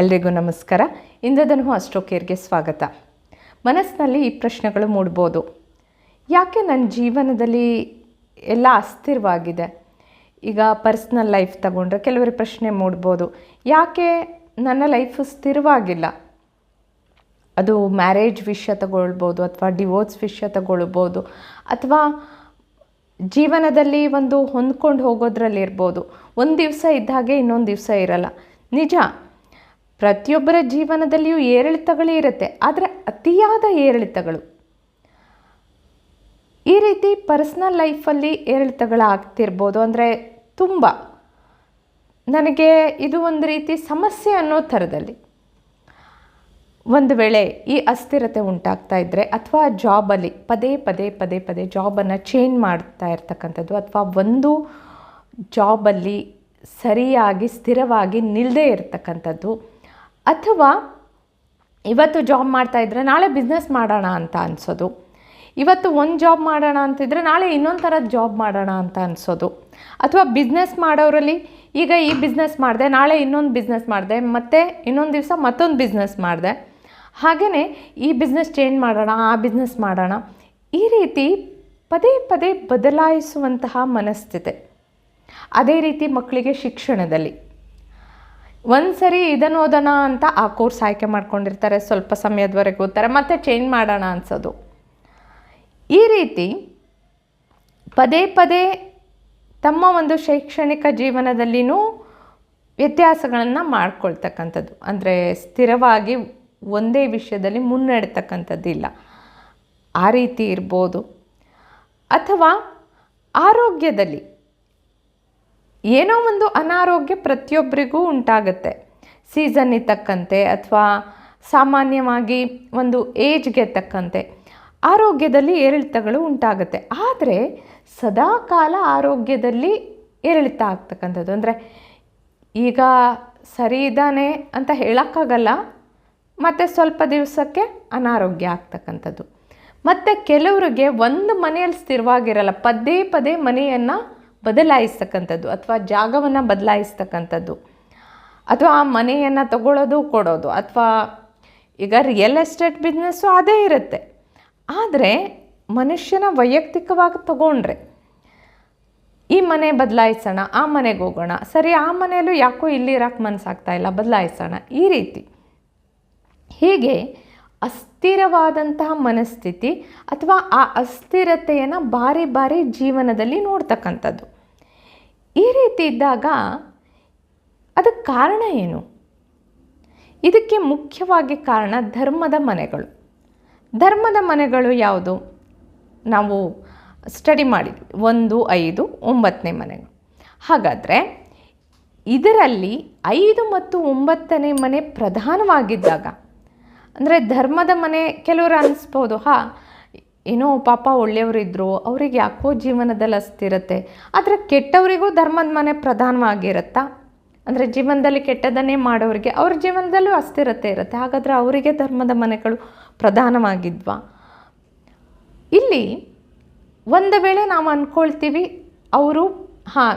ಎಲ್ರಿಗೂ ನಮಸ್ಕಾರ. ಇಂದ್ರಧನು ಅಸ್ಟ್ರೋಕೇರ್ಗೆ ಸ್ವಾಗತ. ಮನಸ್ಸಿನಲ್ಲಿ ಈ ಪ್ರಶ್ನೆಗಳು ಮೂಡ್ಬೋದು. ಯಾಕೆ ನನ್ನ ಜೀವನದಲ್ಲಿ ಎಲ್ಲ ಅಸ್ಥಿರವಾಗಿದೆ? ಈಗ ಪರ್ಸ್ನಲ್ ಲೈಫ್ ತಗೊಂಡ್ರೆ ಕೆಲವರು ಪ್ರಶ್ನೆ ಮೂಡ್ಬೋದು. ಯಾಕೆ ನನ್ನ ಲೈಫ್ ಸ್ಥಿರವಾಗಿಲ್ಲ? ಅದು ಮ್ಯಾರೇಜ್ ವಿಷಯ ತಗೊಳ್ಬೋದು ಅಥವಾ ಡಿವೋರ್ಸ್ ವಿಷಯ ತಗೊಳ್ಬೋದು ಅಥವಾ ಜೀವನದಲ್ಲಿ ಒಂದು ಹೊಂದ್ಕೊಂಡು ಹೋಗೋದ್ರಲ್ಲಿ ಇರ್ಬೋದು ಒಂದು ದಿವಸ ಇದ್ದ ಹಾಗೆ ಇನ್ನೊಂದು ದಿವಸ ಇರಲ್ಲ. ನಿಜ? ಪ್ರತಿಯೊಬ್ಬರ ಜೀವನದಲ್ಲಿಯೂ ಏರಿಳಿತಗಳೇ ಇರುತ್ತೆ, ಆದರೆ ಅತಿಯಾದ ಏರಿಳಿತಗಳು. ಈ ರೀತಿ ಪರ್ಸ್ನಲ್ ಲೈಫಲ್ಲಿ ಏರಿಳಿತಗಳಾಗ್ತಿರ್ಬೋದು ಅಂದರೆ ತುಂಬ. ನನಗೆ ಇದು ಒಂದು ರೀತಿ ಸಮಸ್ಯೆ ಅನ್ನೋ ಥರದಲ್ಲಿ. ಒಂದು ವೇಳೆ ಈ ಅಸ್ಥಿರತೆ ಉಂಟಾಗ್ತಾ ಇದ್ದರೆ ಅಥವಾ ಜಾಬಲ್ಲಿ ಪದೇ ಪದೇ ಪದೇ ಪದೇ ಜಾಬನ್ನು ಚೇಂಜ್ ಮಾಡ್ತಾ ಇರ್ತಕ್ಕಂಥದ್ದು ಅಥವಾ ಒಂದು ಜಾಬಲ್ಲಿ ಸರಿಯಾಗಿ ಸ್ಥಿರವಾಗಿ ನಿಲ್ಲದೇ ಇರತಕ್ಕಂಥದ್ದು ಅಥವಾ ಇವತ್ತು ಜಾಬ್ ಮಾಡ್ತಾ ಇದ್ದರೆ ನಾಳೆ ಬಿಸ್ನೆಸ್ ಮಾಡೋಣ ಅಂತ ಅನ್ಸೋದು. ಇವತ್ತು ಒಂದು ಜಾಬ್ ಮಾಡೋಣ ಅಂತಿದ್ರೆ ನಾಳೆ ಇನ್ನೊಂದು ಥರದ ಜಾಬ್ ಮಾಡೋಣ ಅಂತ ಅನಿಸೋದು. ಅಥವಾ ಬಿಸ್ನೆಸ್ ಮಾಡೋರಲ್ಲಿ ಈಗ ಈ ಬಿಸ್ನೆಸ್ ಮಾಡಿದೆ, ನಾಳೆ ಇನ್ನೊಂದು ಬಿಸ್ನೆಸ್ ಮಾಡಿದೆ, ಮತ್ತು ಇನ್ನೊಂದು ದಿವಸ ಮತ್ತೊಂದು ಬಿಸ್ನೆಸ್ ಮಾಡಿದೆ. ಹಾಗೆಯೇ ಈ ಬಿಸ್ನೆಸ್ ಚೇಂಜ್ ಮಾಡೋಣ, ಆ ಬಿಸ್ನೆಸ್ ಮಾಡೋಣ, ಈ ರೀತಿ ಪದೇ ಪದೇ ಬದಲಾಯಿಸುವಂತಹ ಮನಸ್ಥಿತಿ. ಅದೇ ರೀತಿ ಮಕ್ಕಳಿಗೆ ಶಿಕ್ಷಣದಲ್ಲಿ. ಒಂದು ಸರಿ ಇದನ್ನು ಓದೋಣ ಅಂತ ಆ ಕೋರ್ಸ್ ಆಯ್ಕೆ ಮಾಡ್ಕೊಂಡಿರ್ತಾರೆ, ಸ್ವಲ್ಪ ಸಮಯದವರೆಗೆ ಓದ್ತಾರೆ, ಮತ್ತೆ ಚೇಂಜ್ ಮಾಡೋಣ ಅನ್ಸೋದು. ಈ ರೀತಿ ಪದೇ ಪದೇ ತಮ್ಮ ಒಂದು ಶೈಕ್ಷಣಿಕ ಜೀವನದಲ್ಲಿನೂ ವ್ಯತ್ಯಾಸಗಳನ್ನು ಮಾಡ್ಕೊಳ್ತಕ್ಕಂಥದ್ದು. ಅಂದರೆ ಸ್ಥಿರವಾಗಿ ಒಂದೇ ವಿಷಯದಲ್ಲಿ ಮುನ್ನಡೆತಕ್ಕಂಥದ್ದಿಲ್ಲ ಆ ರೀತಿ ಇರ್ಬೋದು. ಅಥವಾ ಆರೋಗ್ಯದಲ್ಲಿ ಏನೋ ಒಂದು ಅನಾರೋಗ್ಯ ಪ್ರತಿಯೊಬ್ಬರಿಗೂ ಉಂಟಾಗುತ್ತೆ. ಸೀಸನ್ನಿಗೆ ತಕ್ಕಂತೆ ಅಥವಾ ಸಾಮಾನ್ಯವಾಗಿ ಒಂದು ಏಜ್ಗೆ ತಕ್ಕಂತೆ ಆರೋಗ್ಯದಲ್ಲಿ ಏರಿಳಿತಗಳು ಉಂಟಾಗುತ್ತೆ. ಆದರೆ ಸದಾಕಾಲ ಆರೋಗ್ಯದಲ್ಲಿ ಏರಿಳಿತ ಆಗ್ತಕ್ಕಂಥದ್ದು. ಅಂದರೆ ಈಗ ಸರಿ ಇದ್ದಾನೆ ಅಂತ ಹೇಳೋಕ್ಕಾಗಲ್ಲ, ಮತ್ತು ಸ್ವಲ್ಪ ದಿವಸಕ್ಕೆ ಅನಾರೋಗ್ಯ ಆಗ್ತಕ್ಕಂಥದ್ದು. ಮತ್ತು ಕೆಲವರಿಗೆ ಒಂದು ಮನೆಯಲ್ಲಿ ಸ್ಥಿರವಾಗಿರಲ್ಲ, ಪದೇ ಪದೇ ಮನೆಯನ್ನು ಬದಲಾಯಿಸ್ತಕ್ಕಂಥದ್ದು ಅಥವಾ ಜಾಗವನ್ನು ಬದಲಾಯಿಸ್ತಕ್ಕಂಥದ್ದು ಅಥವಾ ಆ ಮನೆಯನ್ನು ತಗೊಳ್ಳೋದು ಕೊಡೋದು ಅಥವಾ ಈಗ ರಿಯಲ್ ಎಸ್ಟೇಟ್ ಬಿಸ್ನೆಸ್ಸು ಅದೇ ಇರುತ್ತೆ. ಆದರೆ ಮನುಷ್ಯನ ವೈಯಕ್ತಿಕವಾಗಿ ತಗೊಂಡ್ರೆ ಈ ಮನೆ ಬದಲಾಯಿಸೋಣ, ಆ ಮನೆಗೆ ಹೋಗೋಣ, ಸರಿ ಆ ಮನೆಯಲ್ಲೂ ಯಾಕೋ ಇಲ್ಲಿ ಇರೋಕ್ಕೆ ಮನಸ್ಸಾಗ್ತಾ ಇಲ್ಲ, ಬದಲಾಯಿಸೋಣ ಈ ರೀತಿ. ಹೀಗೆ ಅಸ್ಥಿರವಾದಂತಹ ಮನಸ್ಥಿತಿ ಅಥವಾ ಆ ಅಸ್ಥಿರತೆಯನ್ನು ಬಾರಿ ಬಾರಿ ಜೀವನದಲ್ಲಿ ನೋಡ್ತಕ್ಕಂಥದ್ದು. ಈ ರೀತಿ ಇದ್ದಾಗ ಅದಕ್ಕೆ ಕಾರಣ ಏನು? ಇದಕ್ಕೆ ಮುಖ್ಯವಾಗಿ ಕಾರಣ ಧರ್ಮದ ಮನೆಗಳು. ಧರ್ಮದ ಮನೆಗಳು ಯಾವುದು? ನಾವು ಸ್ಟಡಿ ಮಾಡಿದ್ವಿ. ಒಂದು, ಐದು, ಒಂಬತ್ತನೇ ಮನೆಗಳು. ಹಾಗಾದರೆ ಇದರಲ್ಲಿ ಐದು ಮತ್ತು ಒಂಬತ್ತನೇ ಮನೆ ಪ್ರಧಾನವಾಗಿದ್ದಾಗ ಅಂದರೆ ಧರ್ಮದ ಮನೆ ಕೆಲವರು ಅನ್ನಿಸ್ಬೋದು ಹಾ, ಏನೋ ಪಾಪ ಒಳ್ಳೆಯವರಿದ್ದರು ಅವ್ರಿಗೆ ಯಾಕೋ ಜೀವನದಲ್ಲಿ ಅಸ್ತಿರತ್ತೆ ಆದರೆ ಕೆಟ್ಟವರಿಗೂ ಧರ್ಮದ ಮನೆ ಪ್ರಧಾನವಾಗಿರುತ್ತಾ? ಅಂದರೆ ಜೀವನದಲ್ಲಿ ಕೆಟ್ಟದನ್ನೇ ಮಾಡೋರಿಗೆ ಅವ್ರ ಜೀವನದಲ್ಲೂ ಅಸ್ಥಿರತೆ ಇರುತ್ತೆ ಹಾಗಾದರೆ ಅವರಿಗೆ ಧರ್ಮದ ಮನೆಗಳು ಪ್ರಧಾನವಾಗಿದ್ವಾ? ಇಲ್ಲಿ ಒಂದು ವೇಳೆ ನಾವು ಅಂದ್ಕೊಳ್ತೀವಿ ಅವರು, ಹಾಂ,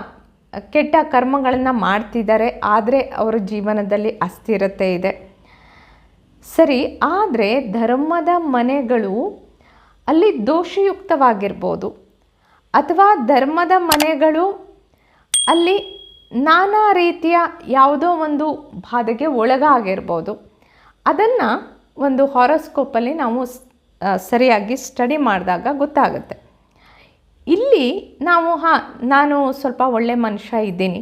ಕೆಟ್ಟ ಕರ್ಮಗಳನ್ನು ಮಾಡ್ತಿದ್ದಾರೆ, ಆದರೆ ಅವರ ಜೀವನದಲ್ಲಿ ಅಸ್ಥಿರತೆ ಇದೆ. ಸರಿ, ಆದರೆ ಧರ್ಮದ ಮನೆಗಳು ಅಲ್ಲಿ ದೋಷಯುಕ್ತವಾಗಿರ್ಬೋದು. ಅಥವಾ ಧರ್ಮದ ಮನೆಗಳು ಅಲ್ಲಿ ನಾನಾ ರೀತಿಯ ಯಾವುದೋ ಒಂದು ಬಾಧೆಗೆ ಒಳಗಾಗಿರ್ಬೋದು. ಅದನ್ನು ಒಂದು ಹಾರೋಸ್ಕೋಪಲ್ಲಿ ನಾವು ಸರಿಯಾಗಿ ಸ್ಟಡಿ ಮಾಡಿದಾಗ ಗೊತ್ತಾಗುತ್ತೆ. ಇಲ್ಲಿ ನಾವು, ಹಾಂ, ನಾನು ಸ್ವಲ್ಪ ಒಳ್ಳೆ ಮನುಷ್ಯ ಇದ್ದೀನಿ.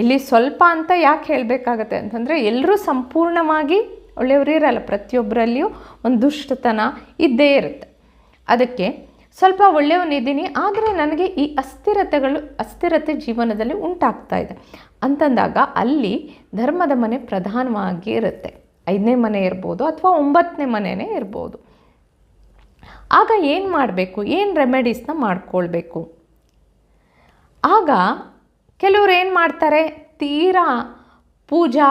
ಇಲ್ಲಿ ಸ್ವಲ್ಪ ಅಂತ ಯಾಕೆ ಹೇಳಬೇಕಾಗತ್ತೆ ಅಂತಂದರೆ ಎಲ್ಲರೂ ಸಂಪೂರ್ಣವಾಗಿ ಒಳ್ಳೆಯವರು ಇರಲ್ಲ, ಪ್ರತಿಯೊಬ್ಬರಲ್ಲಿಯೂ ಒಂದು ದುಷ್ಟತನ ಇದ್ದೇ ಇರುತ್ತೆ. ಅದಕ್ಕೆ ಸ್ವಲ್ಪ ಒಳ್ಳೆಯವನಿದ್ದೀನಿ, ಆದರೆ ನನಗೆ ಈ ಅಸ್ಥಿರತೆಗಳು, ಅಸ್ಥಿರತೆ ಜೀವನದಲ್ಲಿ ಉಂಟಾಗ್ತಾ ಇದೆ. ಅಂತಂದಾಗ ಅಲ್ಲಿ ಧರ್ಮದ ಮನೆ ಪ್ರಧಾನವಾಗಿ ಇರುತ್ತೆ. ಐದನೇ ಮನೆ ಇರ್ಬೋದು ಅಥವಾ ಒಂಬತ್ತನೇ ಮನೆಯೇ ಇರ್ಬೋದು. ಆಗ ಏನು ಮಾಡಬೇಕು? ಏನು ರೆಮೆಡೀಸ್ನ ಮಾಡ್ಕೊಳ್ಬೇಕು? ಆಗ ಕೆಲವರು ಏನು ಮಾಡ್ತಾರೆ? ತೀರಾ ಪೂಜಾ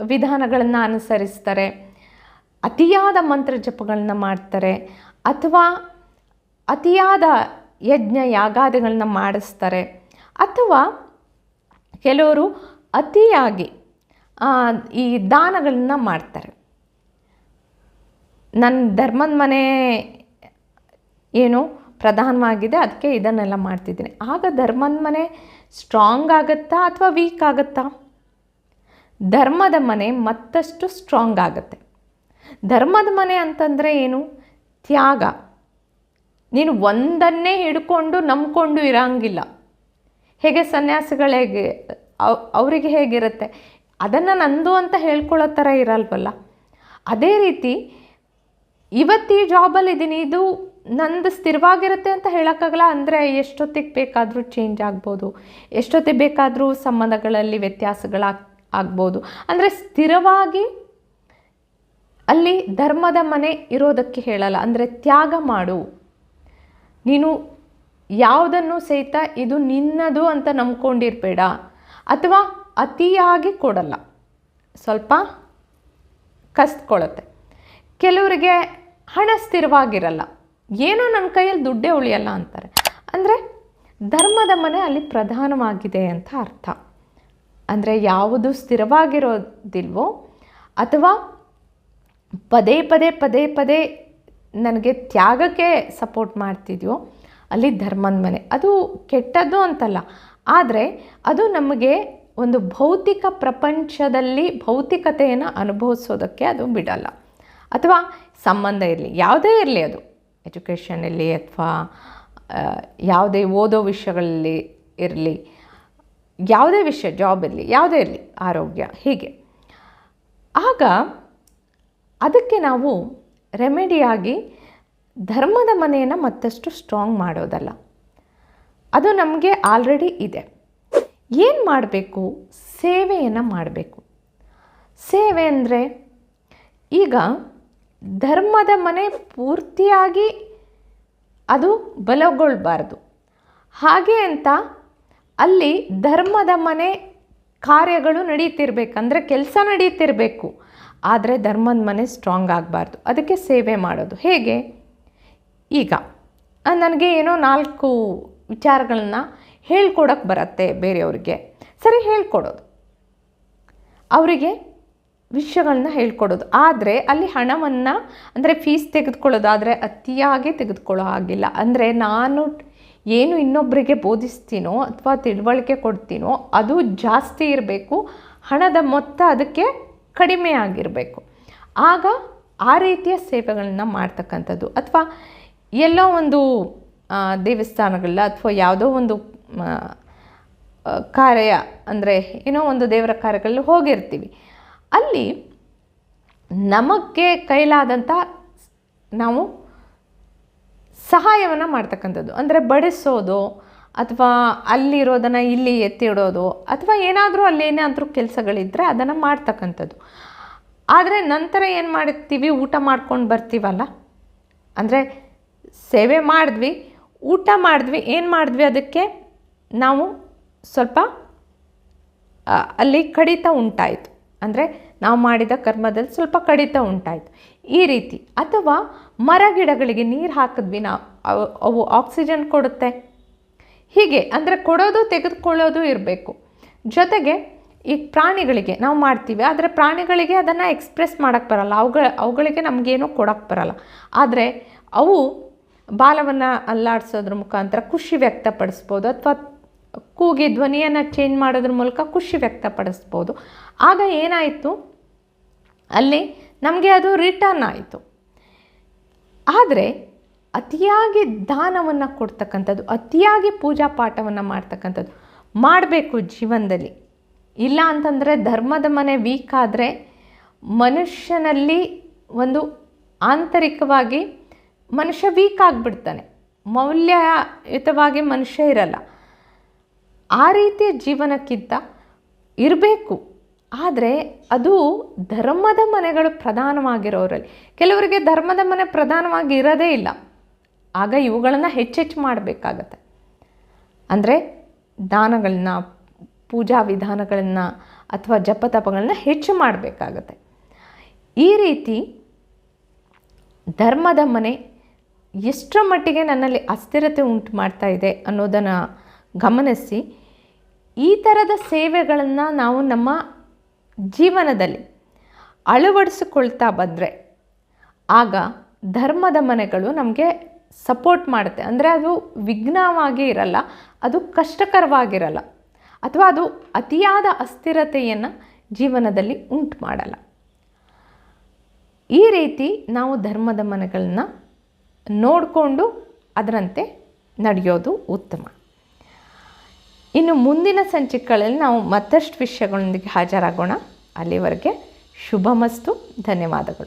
ವಿಧಾನಗಳನ್ನು ಅನುಸರಿಸ್ತಾರೆ, ಅತಿಯಾದ ಮಂತ್ರ ಜಪಗಳನ್ನ ಮಾಡ್ತಾರೆ, ಅಥವಾ ಅತಿಯಾದ ಯಜ್ಞ ಯಾಗಾದಿಗಳನ್ನ ಮಾಡಿಸ್ತಾರೆ. ಅಥವಾ ಕೆಲವರು ಅತಿಯಾಗಿ ಈ ದಾನಗಳನ್ನ ಮಾಡ್ತಾರೆ. ನನ್ನ ಧರ್ಮದ ಮನೆ ಏನು ಪ್ರಧಾನವಾಗಿದೆ ಅದಕ್ಕೆ ಇದನ್ನೆಲ್ಲ ಮಾಡ್ತಿದ್ದೀನಿ. ಆಗ ಧರ್ಮದ ಮನೆ ಸ್ಟ್ರಾಂಗ್ ಆಗುತ್ತಾ ಅಥವಾ ವೀಕ್ ಆಗುತ್ತಾ? ಧರ್ಮದ ಮನೆ ಮತ್ತಷ್ಟು ಸ್ಟ್ರಾಂಗ್ ಆಗುತ್ತೆ. ಧರ್ಮದ ಮನೆ ಅಂತಂದರೆ ಏನು? ತ್ಯಾಗ. ನೀನು ಒಂದನ್ನೇ ಹಿಡ್ಕೊಂಡು ನಂಬ್ಕೊಂಡು ಇರೋಂಗಿಲ್ಲ. ಹೇಗೆ ಸನ್ಯಾಸಿಗಳಿಗೆ, ಅವ್- ಅವರಿಗೆ ಹೇಗಿರುತ್ತೆ? ಅದನ್ನು ನಂದು ಅಂತ ಹೇಳ್ಕೊಳ್ಳೋ ಥರ ಇರಲ್ವಲ್ಲ? ಅದೇ ರೀತಿ ಇವತ್ತು ಈ ಜಾಬಲ್ಲಿ ಇದ್ದೀನಿ ಇದು ನಂದು ಸ್ಥಿರವಾಗಿರುತ್ತೆ ಅಂತ ಹೇಳೋಕ್ಕಾಗಲ್ಲ, ಅಂದರೆ ಎಷ್ಟೊತ್ತಿಗೆ ಬೇಕಾದರೂ ಚೇಂಜ್ ಆಗ್ಬೋದು. ಎಷ್ಟೊತ್ತಿಗೆ ಬೇಕಾದರೂ ಸಂಬಂಧಗಳಲ್ಲಿ ವ್ಯತ್ಯಾಸಗಳಾಗ್ ಆಗ್ಬೋದು. ಅಂದರೆ ಸ್ಥಿರವಾಗಿ ಅಲ್ಲಿ ಧರ್ಮದ ಮನೆ ಇರೋದಕ್ಕೆ ಹೇಳಲ್ಲ. ಅಂದರೆ ತ್ಯಾಗ ಮಾಡು. ನೀನು ಯಾವುದನ್ನು ಸಹಿತ ಇದು ನಿನ್ನದು ಅಂತ ನಂಬ್ಕೊಂಡಿರ್ಬೇಡ. ಅಥವಾ ಅತಿಯಾಗಿ ಕೊಡಲ್ಲ. ಸ್ವಲ್ಪ ಕಸ್ತ್ಕೊಳತ್ತೆ. ಕೆಲವರಿಗೆ ಹಣ ಸ್ಥಿರವಾಗಿರಲ್ಲ. ಏನೋ ನನ್ನ ಕೈಯಲ್ಲಿ ದುಡ್ಡೇ ಉಳಿಯಲ್ಲ ಅಂತಾರೆ. ಅಂದರೆ ಧರ್ಮದ ಮನೆ ಅಲ್ಲಿ ಪ್ರಧಾನವಾಗಿದೆ ಅಂತ ಅರ್ಥ. ಅಂದರೆ ಯಾವುದು ಸ್ಥಿರವಾಗಿರೋದಿಲ್ವೋ ಅಥವಾ ಪದೇ ಪದೇ ಪದೇ ಪದೇ ನನಗೆ ತ್ಯಾಗಕ್ಕೆ ಸಪೋರ್ಟ್ ಮಾಡ್ತಿದ್ಯೋ ಅಲ್ಲಿ ಧರ್ಮದ ಮನೆ. ಅದು ಕೆಟ್ಟದ್ದು ಅಂತಲ್ಲ. ಆದರೆ ಅದು ನಮಗೆ ಒಂದು ಭೌತಿಕ ಪ್ರಪಂಚದಲ್ಲಿ ಭೌತಿಕತೆಯನ್ನು ಅನುಭವಿಸೋದಕ್ಕೆ ಅದು ಬಿಡಲ್ಲ. ಅಥವಾ ಸಂಬಂಧ ಇರಲಿ, ಯಾವುದೇ ಇರಲಿ ಅದು. ಎಜುಕೇಷನಲ್ಲಿ ಅಥವಾ ಯಾವುದೇ ಓದೋ ವಿಷಯಗಳಲ್ಲಿ ಇರಲಿ. ಯಾವುದೇ ವಿಷಯ ಜಾಬ್ ಇರಲಿ, ಯಾವುದೇ ಇರಲಿ, ಆರೋಗ್ಯ, ಹೀಗೆ. ಆಗ ಅದಕ್ಕೆ ನಾವು ರೆಮಿಡಿಯಾಗಿ ಧರ್ಮದ ಮನೆಯನ್ನು ಮತ್ತಷ್ಟು ಸ್ಟ್ರಾಂಗ್ ಮಾಡೋದಲ್ಲ. ಅದು ನಮಗೆ ಆಲ್ರೆಡಿ ಇದೆ. ಏನು ಮಾಡಬೇಕು? ಸೇವೆಯನ್ನು ಮಾಡಬೇಕು. ಸೇವೆ ಅಂದರೆ ಈಗ ಧರ್ಮದ ಮನೆ ಪೂರ್ತಿಯಾಗಿ ಅದು ಬಲಗೊಳ್ಬಾರ್ದು. ಹಾಗೆ ಅಂತ ಅಲ್ಲಿ ಧರ್ಮದ ಮನೆ ಕಾರ್ಯಗಳು ನಡೀತಿರ್ಬೇಕು ಅಂದರೆ ಕೆಲಸ ನಡೀತಿರಬೇಕು ಆದರೆ ಧರ್ಮದ ಮನೆ ಸ್ಟ್ರಾಂಗ್ ಆಗಬಾರ್ದು. ಅದಕ್ಕೆ ಸೇವೆ ಮಾಡೋದು. ಹೇಗೆ? ಈಗ ನನಗೆ ಏನೋ ನಾಲ್ಕು ವಿಚಾರಗಳನ್ನ ಹೇಳ್ಕೊಡೋಕ್ಕೆ ಬರುತ್ತೆ ಬೇರೆಯವ್ರಿಗೆ. ಸರಿ, ಹೇಳ್ಕೊಡೋದು. ಅವರಿಗೆ ವಿಷಯಗಳನ್ನ ಹೇಳ್ಕೊಡೋದು. ಆದರೆ ಅಲ್ಲಿ ಹಣವನ್ನು, ಅಂದರೆ ಫೀಸ್ ತೆಗೆದುಕೊಳ್ಳೋದು ಆದರೆ ಅತಿಯಾಗಿ ತೆಗೆದುಕೊಳ್ಳೋ ಹಾಗಿಲ್ಲ. ಅಂದರೆ ನಾನು ಏನು ಇನ್ನೊಬ್ಬರಿಗೆ ಬೋಧಿಸ್ತೀನೋ ಅಥವಾ ತಿಳುವಳಿಕೆ ಕೊಡ್ತೀನೋ ಅದು ಜಾಸ್ತಿ ಇರಬೇಕು, ಹಣದ ಮೊತ್ತ ಅದಕ್ಕೆ ಕಡಿಮೆ ಆಗಿರಬೇಕು. ಆಗ ಆ ರೀತಿಯ ಸೇವೆಗಳನ್ನ ಮಾಡ್ತಕ್ಕಂಥದ್ದು. ಅಥವಾ ಎಲ್ಲೋ ಒಂದು ದೇವಸ್ಥಾನಗಳಲ್ಲ ದೇವಸ್ಥಾನಗಳ ಅಥವಾ ಯಾವುದೋ ಒಂದು ಕಾರ್ಯ ಅಂದರೆ ಏನೋ ಒಂದು ದೇವರ ಕಾರ್ಯಗಳಲ್ಲಿ ಹೋಗಿರ್ತೀವಿ. ಅಲ್ಲಿ ನಮಗೆ ಕೈಲಾದಂಥ ನಾವು ಸಹಾಯವನ್ನು ಮಾಡ್ತಕ್ಕಂಥದ್ದು. ಅಂದರೆ ಬಡಿಸೋದು ಅಥವಾ ಅಲ್ಲಿರೋದನ್ನು ಇಲ್ಲಿ ಎತ್ತಿಡೋದು ಅಥವಾ ಏನಾದರೂ ಅಲ್ಲಿ ಏನಾದರೂ ಕೆಲಸಗಳಿದ್ದರೆ ಅದನ್ನು ಮಾಡ್ತಕ್ಕಂಥದ್ದು. ಆದರೆ ನಂತರ ಏನು ಮಾಡ್ತೀವಿ? ಊಟ ಮಾಡ್ಕೊಂಡು ಬರ್ತೀವಲ್ಲ? ಅಂದರೆ ಸೇವೆ ಮಾಡಿದ್ವಿ, ಊಟ ಮಾಡಿದ್ವಿ, ಏನು ಮಾಡಿದ್ವಿ ಅದಕ್ಕೆ? ನಾವು ಸ್ವಲ್ಪ ಅಲ್ಲಿ ಕಡಿತ ಉಂಟಾಯಿತು. ಅಂದರೆ ನಾವು ಮಾಡಿದ ಕರ್ಮದಲ್ಲಿ ಸ್ವಲ್ಪ ಕಡಿತ ಉಂಟಾಯಿತು. ಈ ರೀತಿ. ಅಥವಾ ಮರ ಗಿಡಗಳಿಗೆ ನೀರು ಹಾಕಿದ್ವಿ ನಾವು ಅವು ಅವು ಆಕ್ಸಿಜನ್ ಕೊಡುತ್ತೆ. ಹೀಗೆ ಅಂದರೆ ಕೊಡೋದು ತೆಗೆದುಕೊಳ್ಳೋದು ಇರಬೇಕು. ಜೊತೆಗೆ ಈ ಪ್ರಾಣಿಗಳಿಗೆ ನಾವು ಮಾಡ್ತೀವಿ, ಆದರೆ ಪ್ರಾಣಿಗಳಿಗೆ ಅದನ್ನು ಎಕ್ಸ್ಪ್ರೆಸ್ ಮಾಡೋಕ್ಕೆ ಬರಲ್ಲ. ಅವುಗಳ, ಅವುಗಳಿಗೆ ನಮಗೇನೋ ಕೊಡೋಕ್ಕೆ ಬರಲ್ಲ. ಆದರೆ ಅವು ಬಾಲವನ್ನು ಅಲ್ಲಾಡಿಸೋದ್ರ ಮುಖಾಂತರ ಖುಷಿ ವ್ಯಕ್ತಪಡಿಸ್ಬೋದು, ಅಥವಾ ಕೂಗಿ ಧ್ವನಿಯನ್ನು ಚೇಂಜ್ ಮಾಡೋದ್ರ ಮೂಲಕ ಖುಷಿ ವ್ಯಕ್ತಪಡಿಸ್ಬೋದು. ಆಗ ಏನಾಯಿತು? ಅಲ್ಲಿ ನಮಗೆ ಅದು ರಿಟರ್ನ್ ಆಯಿತು. ಆದರೆ ಅತಿಯಾಗಿ ದಾನವನ್ನು ಕೊಡ್ತಕ್ಕಂಥದ್ದು, ಅತಿಯಾಗಿ ಪೂಜಾ ಪಾಠವನ್ನು ಮಾಡ್ತಕ್ಕಂಥದ್ದು ಮಾಡಬೇಕು ಜೀವನದಲ್ಲಿ. ಇಲ್ಲ ಅಂತಂದರೆ ಧರ್ಮದ ಮನೆ ವೀಕ್ ಆದರೆ ಮನುಷ್ಯನಲ್ಲಿ ಒಂದು ಆಂತರಿಕವಾಗಿ ಮನುಷ್ಯ ವೀಕ್ ಆಗಿಬಿಡ್ತಾನೆ. ಮೌಲ್ಯಯುತವಾಗಿ ಮನುಷ್ಯ ಇರಲ್ಲ. ಆ ರೀತಿಯ ಜೀವನಕ್ಕಿಂತ ಇರಬೇಕು. ಆದರೆ ಅದು ಧರ್ಮದ ಮನೆಗಳು ಪ್ರಧಾನವಾಗಿರೋರಲ್ಲಿ. ಕೆಲವರಿಗೆ ಧರ್ಮದ ಮನೆ ಪ್ರಧಾನವಾಗಿ ಇರೋದೇ ಇಲ್ಲ. ಆಗ ಇವುಗಳನ್ನು ಹೆಚ್ಚೆಚ್ಚು ಮಾಡಬೇಕಾಗತ್ತೆ. ಅಂದರೆ ದಾನಗಳನ್ನ, ಪೂಜಾ ವಿಧಾನಗಳನ್ನು ಅಥವಾ ಜಪತಪಗಳನ್ನ ಹೆಚ್ಚು ಮಾಡಬೇಕಾಗತ್ತೆ. ಈ ರೀತಿ ಧರ್ಮದ ಮನೆ ಎಷ್ಟರ ಮಟ್ಟಿಗೆ ನನ್ನಲ್ಲಿ ಅಸ್ಥಿರತೆ ಉಂಟು ಮಾಡ್ತಾ ಇದೆ ಅನ್ನೋದನ್ನು ಗಮನಿಸಿ ಈ ಥರದ ಸೇವೆಗಳನ್ನು ನಾವು ನಮ್ಮ ಜೀವನದಲ್ಲಿ ಅಳವಡಿಸಿಕೊಳ್ತಾ ಬಂದರೆ ಆಗ ಧರ್ಮದ ಮನೆಗಳು ನಮಗೆ ಸಪೋರ್ಟ್ ಮಾಡುತ್ತೆ. ಅಂದರೆ ಅದು ವಿಘ್ನವಾಗಿ ಇರಲ್ಲ, ಅದು ಕಷ್ಟಕರವಾಗಿರಲ್ಲ, ಅಥವಾ ಅದು ಅತಿಯಾದ ಅಸ್ಥಿರತೆಯನ್ನು ಜೀವನದಲ್ಲಿ ಉಂಟು ಮಾಡಲ್ಲ. ಈ ರೀತಿ ನಾವು ಧರ್ಮದ ಮನೆಗಳನ್ನ ನೋಡಿಕೊಂಡು ಅದರಂತೆ ನಡೆಯೋದು ಉತ್ತಮ. ಇನ್ನು ಮುಂದಿನ ಸಂಚಿಕೆಗಳಲ್ಲಿ ನಾವು ಮತ್ತಷ್ಟು ವಿಷಯಗಳೊಂದಿಗೆ ಹಾಜರಾಗೋಣ. ಅಲ್ಲಿವರೆಗೆ ಶುಭಮಸ್ತು ಧನ್ಯವಾದಗಳು.